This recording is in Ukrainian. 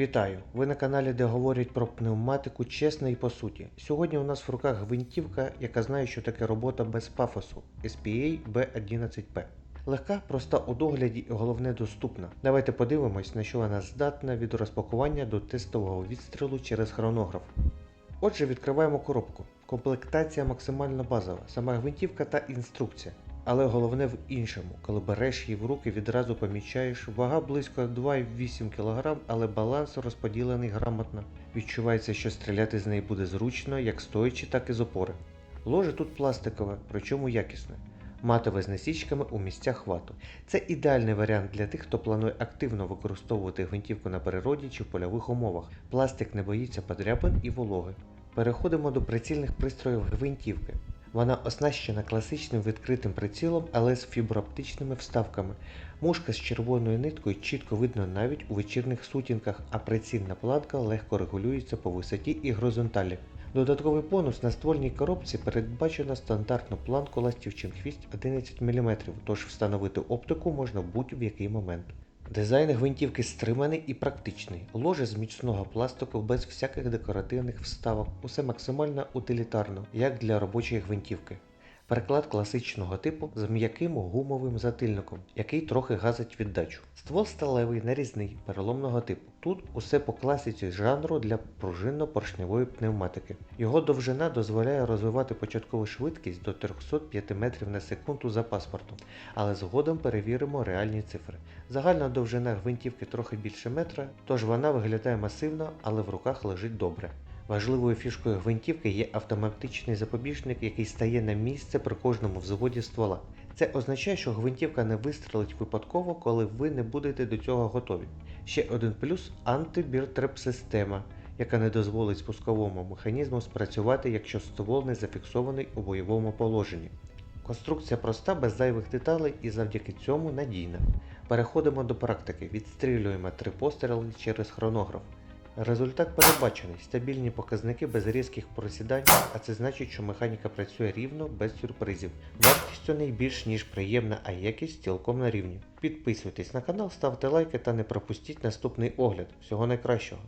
Вітаю! Ви на каналі, де говорять про пневматику чесно і по суті. Сьогодні у нас в руках гвинтівка, яка знає, що таке робота без пафосу SPA B11P. Легка, проста у догляді і головне доступна. Давайте подивимось, на що вона здатна від розпакування до тестового відстрілу через хронограф. Отже, відкриваємо коробку. Комплектація максимально базова, сама гвинтівка та інструкція. Але головне в іншому, коли береш її в руки, відразу помічаєш, вага близько 2,8 кг, але баланс розподілений грамотно. Відчувається, що стріляти з неї буде зручно, як стоячи, так і з опори. Ложе тут пластикове, причому якісне. Матове з насічками у місцях хвату. Це ідеальний варіант для тих, хто планує активно використовувати гвинтівку на природі чи в польових умовах. Пластик не боїться подряпин і вологи. Переходимо до прицільних пристроїв гвинтівки. Вона оснащена класичним відкритим прицілом, але з фіброоптичними вставками. Мушка з червоною ниткою чітко видно навіть у вечірніх сутінках, а прицільна планка легко регулюється по висоті і горизонталі. Додатковий бонус на ствольній коробці передбачено стандартну планку ластівчин хвіст 11 мм, тож встановити оптику можна в будь-який момент. Дизайн гвинтівки стриманий і практичний. Ложе з міцного пластику без всяких декоративних вставок. Усе максимально утилітарно, як для робочої гвинтівки. Переклад класичного типу з м'яким гумовим затильником, який трохи газить віддачу. Ствол сталевий нарізний переломного типу. Тут усе по класиці жанру для пружинно-поршневої пневматики. Його довжина дозволяє розвивати початкову швидкість до 305 метрів на секунду за паспортом, але згодом перевіримо реальні цифри. Загальна довжина гвинтівки трохи більше метра, тож вона виглядає масивно, але в руках лежить добре. Важливою фішкою гвинтівки є автоматичний запобіжник, який стає на місце при кожному взводі ствола. Це означає, що гвинтівка не вистрелить випадково, коли ви не будете до цього готові. Ще один плюс антибіртреп-система, яка не дозволить спусковому механізму спрацювати, якщо ствол не зафіксований у бойовому положенні. Конструкція проста, без зайвих деталей і завдяки цьому надійна. Переходимо до практики. Відстрілюємо три постріли через хронограф. Результат передбачений, стабільні показники без різких просідань, а це значить, що механіка працює рівно, без сюрпризів. Вартість у неї більш ніж приємна, а якість цілком на рівні. Підписуйтесь на канал, ставте лайки та не пропустіть наступний огляд. Всього найкращого.